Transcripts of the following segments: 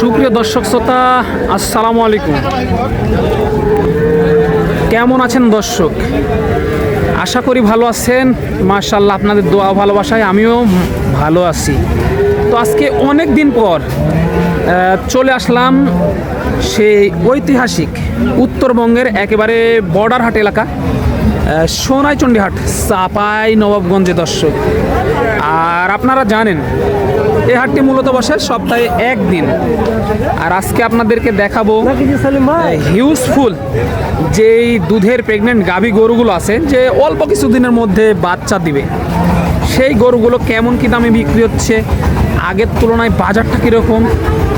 সুপ্রিয় দর্শক শ্রোতা আসসালামু আলাইকুম। কেমন আছেন দর্শক? আশা করি ভালো আছেন। মার্শাল্লাহ আপনাদের দোয়া ভালোবাসায় আমিও ভালো আছি। তো আজকে অনেক দিন পর চলে আসলাম সেই ঐতিহাসিক উত্তরবঙ্গের একেবারে বর্ডার হাট এলাকা আহ, সোনাইচণ্ডী চাপাই নবাবগঞ্জে দর্শক। আর আপনারা জানেন এই হাটটি মূলত বসে সপ্তাহে একদিন। আর আজকে আপনাদেরকে দেখাবো হিউজফুল যেই দুধের প্রেগনেন্ট গাভী গরুগুলো আছে, যে অল্প কিছু দিনের মধ্যে বাচ্চা দিবে। সেই গরুগুলো কেমন কি দামে বিক্রি হচ্ছে? আগের তুলনায় বাজারটা কীরকম?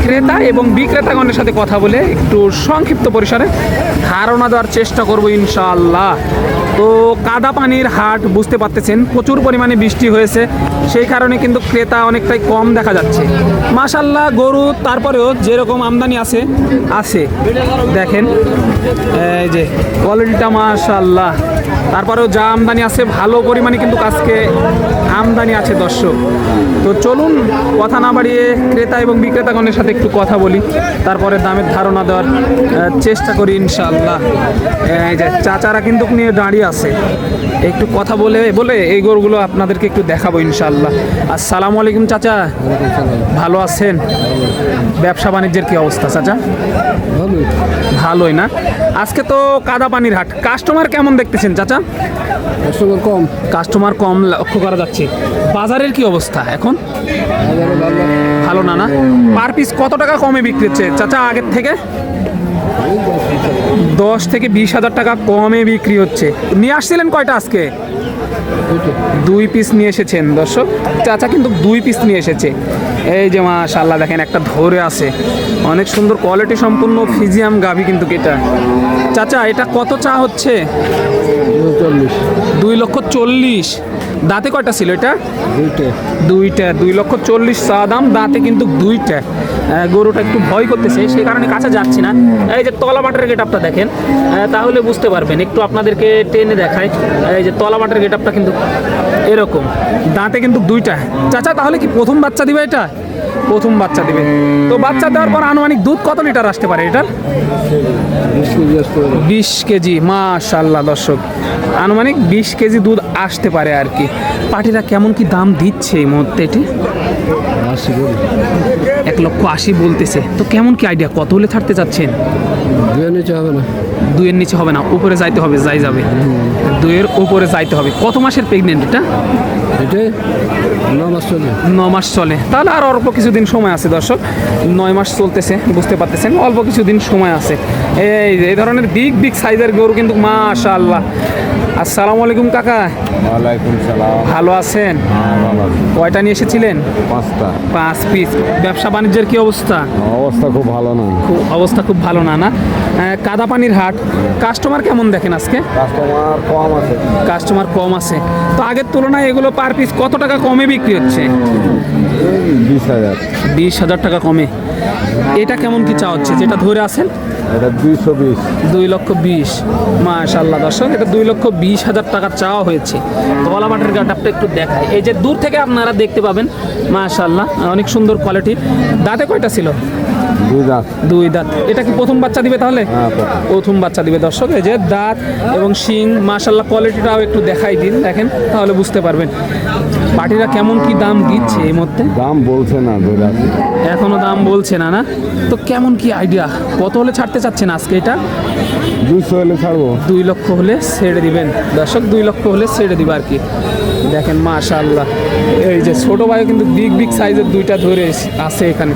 ক্রেতা এবং বিক্রেতাগণের সাথে কথা বলে একটু সংক্ষিপ্ত পরিসরে ধারণা দেওয়ার চেষ্টা করব ইনশাআল্লাহ। তো কাদা পানির হাট বুঝতে পারতেছেন, প্রচুর পরিমাণে বৃষ্টি হয়েছে, সেই কারণে কিন্তু ক্রেতা অনেকটাই কম দেখা যাচ্ছে। মাশাল্লাহ গরু তারপরেও যেরকম আমদানি আছে আছে। দেখেন, এই যে কোয়ালিটিটা মাশাল্লাহ তারপরেও যা আমদানি আছে, ভালো পরিমাণে কিন্তু আজকে আমদানি আছে, দর্শক। তো চলুন কথা না বাড়িয়ে ক্রেতা এবং বিক্রেতাগণের সাথে একটু কথা বলি। তারপরে দামের ধারণা দেওয়ার চেষ্টা করি ইনশাল্লাহ এই যে, চাচারা কিন্তু নিয়ে দাঁড়িয়ে আছে। একটু কথা বলে বলে এই গরুগুলো আপনাদেরকে একটু দেখাবো ইনশাআল্লাহ। আসসালামু আলাইকুম চাচা। ভালো আছেন? ব্যবসা বাণিজ্যের কি অবস্থা চাচা? ভালোই। না? আজকে তো কাদা পানির হাট। কাস্টমার কেমন দেখতেছেন চাচা? কাস্টমার কম। কাস্টমার কম লক্ষ্য করা যাচ্ছে। বাজারের কি অবস্থা এখন? ভালো না না? পার পিস কত টাকা কমে বিক্রি হচ্ছে? চাচা আগের থেকে? দশ থেকে বিশ হাজার টাকা কমে বিক্রি হচ্ছে। নিয়ে আসছিলেন কয়টা আজকে? দুই পিস নিয়ে এসেছেন দর্শক। চাচা কিন্তু দুই পিস নিয়ে এসেছে। এই যে মাশাল্লাহ দেখেন একটা ধরে আছে। অনেক সুন্দর কোয়ালিটি সম্পূর্ণ ফিজিয়াম গাভি কিন্তু এটা। চাচা এটা কত চা হচ্ছে? দুই লক্ষ চল্লিশ। দাঁতে কয়টা ছিল এটা? দুইটা। দুইটা দুই লক্ষ চল্লিশ চা দাম দাঁতে কিন্তু দুইটা। গরুটা একটু ভয় করতেছে সেই কারণে কাছে যাচ্ছি না। এই যে তলা বাটের গেট আপটা দেখেন তাহলে বুঝতে পারবেন একটু আপনাদেরকে টেনে দেখায় এই যে তলা বাটের গেট আপটা কিন্তু এরকম দাঁতে কিন্তু দুইটা। চাচা তাহলে কি প্রথম বাচ্চা দিবে এটা? প্রথম বাচ্চা দিবে। তো বাচ্চা দেওয়ার পর আনুমানিক দুধ কত লিটার আসতে পারে এটার? বিশ কেজি মাশাল্লাহ দর্শক। আনুমানিক বিশ কেজি দুধ আসতে পারে আর কি। পাটিরা কেমন কি দাম দিচ্ছে এই মুহূর্তে এটি? এক লক্ষ আশি বলতেছে। তো কেমন কি আইডিয়া কত হলে ছাড়তে চাচ্ছেন? দুয়ের নিচে হবে না। দুইয়ের নিচে হবে না উপরে যাইতে হবে যাই যাবে। দুয়ের উপরে যাইতে হবে। কত মাসের প্রেগনেন্ট এটা? ন মাস চলে। ন মাস চলে। তাহলে আর অল্প কিছুদিন সময় আছে দর্শক। নয় মাস চলতেছে বুঝতে পারতেছেন? অল্প কিছুদিন সময় আছে। এই এই ধরনের বিগ বিগ সাইজের গরু কিন্তু মাশাআল্লাহ। আসসালামু আলাইকুম কাকা। ওয়ালাইকুম সালাম। ভালো আছেন? কয়টা নিয়ে এসেছিলেন? পাঁচটা। পাঁচ পিস ব্যবসা বাণিজ্যের কি অবস্থা? অবস্থা খুব ভালো না। খুব অবস্থা খুব ভালো না না? কাদা পানির হাট। কাস্টমার কেমন দেখেন আজকে? কাস্টমার কম আছে। কাস্টমার কম আছে। তো আগের তুলনায় এগুলো পার পিস কত টাকা কমে বিক্রি হচ্ছে? বিশ হাজার। বিশ হাজার টাকা কমে। এটা কেমন কি চা হচ্ছে? যেটা ধরে আছেন? এটা দুইশো বিশ। দুই লক্ষ বিশ। মাশাল্লাহ দর্শক এটা দুই লক্ষ বিশ হাজার টাকা চাওয়া হয়েছে। তলা মাঠের গাটাপটা একটু দেখায় এই যে দূর থেকে আপনারা দেখতে পাবেন মাশাল্লাহ অনেক সুন্দর কোয়ালিটি দাঁতে কয়টা ছিল? দুই দাঁত। দুই দাঁত। এটা কি প্রথম বাচ্চা দিবে তাহলে? হ্যাঁ, প্রথম। বাচ্চা দিবে দর্শক। এই যে দাঁত এবং শিং মাশাল্লাহ কোয়ালিটিটাও একটু দেখাই দিন দেখেন তাহলে বুঝতে পারবেন। পাটিরা কেমন কি দাম দিচ্ছে এই মধ্যে দাম বলছে না এখনও দাম বলছে না না? তো কেমন কি আইডিয়া কত হলে ছাড়তে চাচ্ছেন আজকে এটা? দুইশো হলে ছাড়বো। দুই লক্ষ হলে ছেড়ে দিবেন। দর্শক দুই লক্ষ হলে ছেড়ে দিবে আর কি। দেখেন মাশাল্লাহ এই যে ছোট ভাই কিন্তু বিগ বিগ সাইজের দুইটা ধরে আছে এখানে।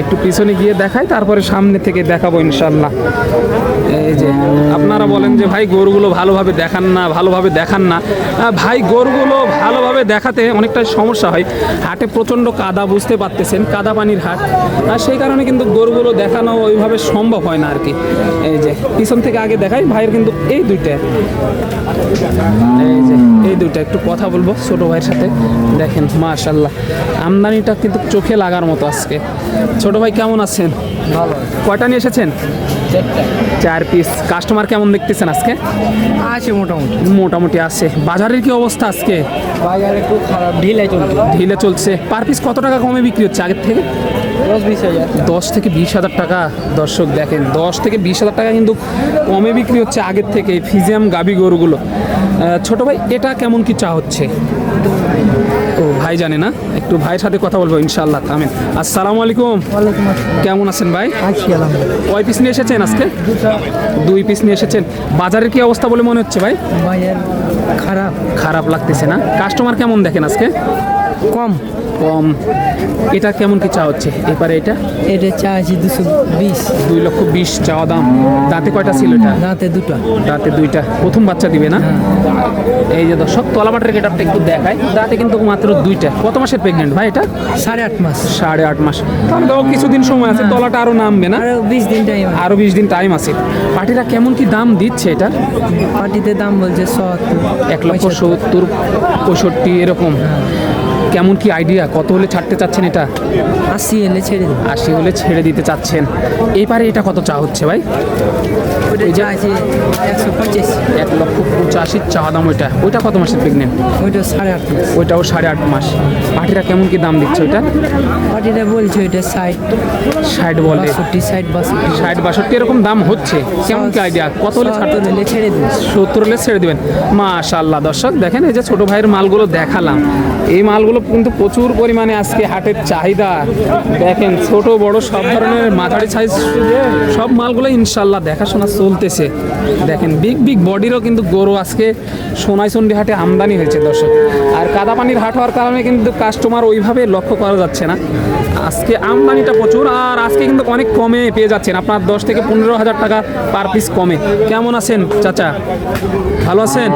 একটু পিছনে গিয়ে দেখাই, তারপরে সামনে থেকে দেখাবো ইনশাল্লাহ এই যে, আপনারা বলেন যে, ভাই, গরুগুলো ভালোভাবে দেখান না, ভালোভাবে দেখান না। ভাই, গরুগুলো ভালোভাবে দেখাতে অনেকটা সমস্যা হয়। হাটে প্রচণ্ড কাদা, বুঝতে পারতেছেন কাদা পানির হাট। আর সেই কারণে কিন্তু গরুগুলো দেখানো ওইভাবে সম্ভব হয় না আর কি এই যে, পিছন থেকে আগে দেখাই, ভাইয়ের কিন্তু এই দুইটা। এই যে, এই দুইটা একটু কথা বলব। ছোট ভাইয়ের সাথে। দেখেন মাশাল্লাহ আমদানিটা কিন্তু চোখে লাগার মতো আজকে। ছোট ভাই কেমন আছেন? ভালো। কয়টা নিয়ে এসেছেন? চার পিস কাস্টমার কেমন দেখতেছেন আজকে? আছে মোটামুটি। মোটামুটি আছে। বাজারের কি অবস্থা আজকে? বাজারে খুব খারাপ ঢিলে চলছে। ঢিলে চলছে। পার পিস কত টাকা কমে বিক্রি হচ্ছে আগের থেকে? দশ থেকে বিশ হাজার টাকা দর্শক দেখেন দশ থেকে বিশ হাজার টাকা কিন্তু কমে বিক্রি হচ্ছে আগের থেকে ফিজিয়াম গাবি গরুগুলো। ছোট ভাই এটা কেমন কি চা হচ্ছে? ও ভাই জানে না? একটু ভাইয়ের সাথে কথা বলব ইনশাল্লাহ থামেন আসসালামু আলাইকুম। কেমন আছেন ভাই? কয় পিস নিয়ে এসেছেন আজকে? দুই পিস নিয়ে এসেছেন। বাজারের কি অবস্থা বলে মনে হচ্ছে ভাই? খারাপ। খারাপ লাগতেছে না। কাস্টমার কেমন দেখেন আজকে? কম। কম। এটা কেমন কি চা হচ্ছে? এবারে এটা? এটা চা আছে দুশো বিশ। দুই লক্ষ বিশ চাওয়া দাম। দাঁতে কয়টা ছিল এটা? দাঁতে দুটো। দাঁতে দুইটা। প্রথম বাচ্চা দিবে না? এই যে দর্শক তলাবাটের গেটআপটা একটু দেখায় দাঁতে কিন্তু মাত্র দুইটা। কত মাসের প্রেগনেন্ট ভাই এটা? সাড়ে আট মাস। সাড়ে আট মাস। তাহলে তো কিছুদিন সময় আছে তলাটা আরও নামবে না? আরও বিশ দিন টাইম আরও বিশ দিন টাইম আছে। পার্টিরা কেমন কি দাম দিচ্ছে এটা? পার্টিতে দাম বলছে সত্তর এক লক্ষ সত্তর পঁয়ষট্টি এরকম। কেমন কি আইডিয়া কত হলে ছাড়তে চাচ্ছেন এটা? আশি হলে ছেড়ে আশি হলে ছেড়ে দিতে চাচ্ছেন। এবারে এটা কত চা হচ্ছে ভাই? চা আছে একশো পঁচিশ। এক লক্ষ পঁচাশির চা দাম ওইটা। ওইটা কত মাসের প্রেগনেন্ট ওইটা সাড়ে আট মাস। ওইটাও সাড়ে আট মাস। পাটিরা কেমন কি দাম দিচ্ছে ওইটা? পার্টিটা বলছে ওইটা ষাট। ষাট বলে। ষাট বাষট্টি। ষাট বাষট্টি এরকম দাম হচ্ছে। কেমন কি আইডিয়া কত হলে সত্তর হলে ছেড়ে দেবো। সত্তর হলে ছেড়ে দেবেন। মাশাল্লাহ দর্শক দেখেন এই যে ছোট ভাইয়ের মালগুলো দেখালাম। এই মালগুলো কিন্তু প্রচুর পরিমাণে আজকে হাটের চাহিদা। দেখেন ছোট বড় সব ধরনের মাঝারি সাইজ সব মালগুলো ইনশাল্লাহ দেখাশোনা চলতেছে। দেখেন বিগ বিগ বডিরও কিন্তু গরু আজকে সোনাইচন্ডি হাটে আমদানি হয়েছে দর্শক। আর কাদাপানির হাট হওয়ার কারণে কিন্তু কাস্টমার ওইভাবে লক্ষ্য করা যাচ্ছে না। আজকে আমদানিটা প্রচুর আর আজকে কিন্তু অনেক কমে পেয়ে যাচ্ছেন। আপনার দশ থেকে পনেরো হাজার টাকা পার পিস কমে। কেমন আছেন চাচা? ভালো আছেন?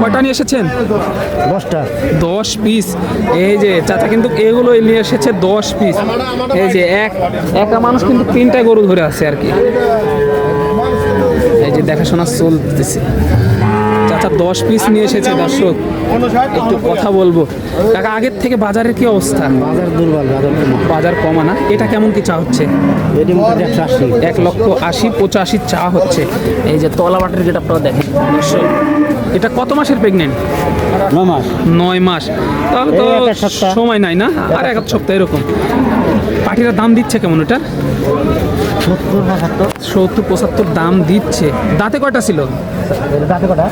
কয়টা নিয়ে এসেছেন? দশটা। দশ পিস এই যে চাচা কিন্তু এগুলো নিয়ে এসেছে দশ পিস এই যে এক একটা মানুষ কিন্তু তিনটা গরু ধরে আছে আর কি। এই যে দেখাশোনা চলতেছে। চাচা দশ পিস নিয়ে এসেছে দর্শক। একটু কথা বলব। কাকা আগের থেকে বাজারের কি অবস্থা? বাজার দুর্বল বাজার বাজার কমা না? এটা কেমন কি চা হচ্ছে? এক লক্ষ আশি পঁচাশি চা হচ্ছে। এই যে তলা বাটের যেটা আপনারা দেখেন দর্শক। এটা কত মাসের প্রেগনেন্ট নয় মাস। নয় মাস। তাহলে তো। সময় নাই না? আর এক সপ্তাহ এরকম। পাটিরা দাম দিচ্ছে কেমন ওটার সত্তর পঁচাত্তর। সত্তর পঁচাত্তর দাম দিচ্ছে। দাঁতে কয়টা ছিল? দাঁতে কটা?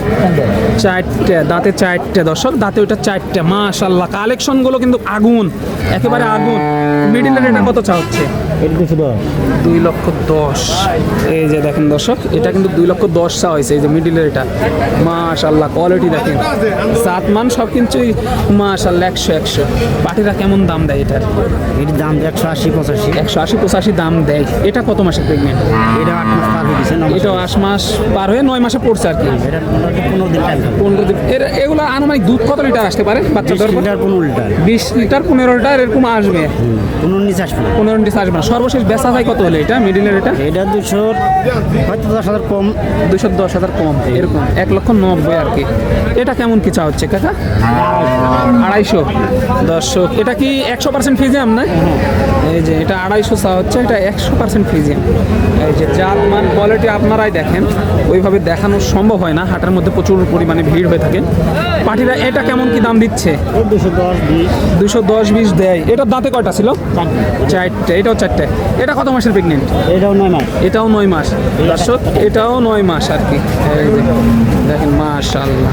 চারটে। দাঁতে চারটে দর্শক দাঁতে ওইটা চারটে। মাশাল্লাহ কালেকশনগুলো কিন্তু আগুন একেবারে আগুন। মিডিলের এটা কত চা হচ্ছে দুই লক্ষ দশ। এই যে দেখেন দর্শক এটা কিন্তু দুই লক্ষ দশ চা হয়েছে এই যে মিডিলের এটা। মাশাল্লাহ কোয়ালিটি দেখেন। সাত মান সব কিছুই মাশাল্লাহ একশো একশো। পাটিরা কেমন দাম দেয় এটার? এটির দাম একশো আশি পঁচাশি। একশো আশি পঁচাশি দাম দেয়। এটা কত মাসের প্রেগনেন্ট এটা আট মাস এটা আট মাস পার হয়ে নয় মাসে পড়ছে আর কি। পনেরো দিন পনেরো দিন। এর এগুলো আনুমানিক দুধ কত লিটার আসতে পারে বাচ্চাদের লিটার পনেরো লিটার। বিশ লিটার পনেরো লিটার এরকম আসবে। পনেরো নিচে আসবে। পনেরো লিটার আসবে না। সর্বশেষ বেচা হয় কত হলে এটা? মিডিলের এটা? এটা দুশো হয়তো দশ হাজার কম। দুশো দশ হাজার কম এরকম। এক লক্ষ নব্বই আর কি। এটা কেমন কি চা হচ্ছে কাকা? আড়াইশো। দর্শক এটা কি একশো পার্সেন্ট ফিজিয়াম না? এই যে এটা আড়াইশো চা হচ্ছে এটা একশো পার্সেন্ট ফিজিয়াম এই যে জাত মান কোয়ালিটি আপনারাই দেখেন। ওইভাবে দেখানো সম্ভব হয় না। হাটের মধ্যে প্রচুর পরিমাণে ভিড় হয়ে থাকে। পাঠিরা এটা কেমন কি দাম দিচ্ছে? দুশো দশ বিশ দেয়। এটার দাঁতে কয়টা ছিল? চারটে। এটাও চারটে। এটা কত মাসের প্রেগনেন্ট এটাও নয় মাস। এটাও নয় মাস। দর্শক এটাও নয় মাস আর কি। দেখেন মাশাল্লাহ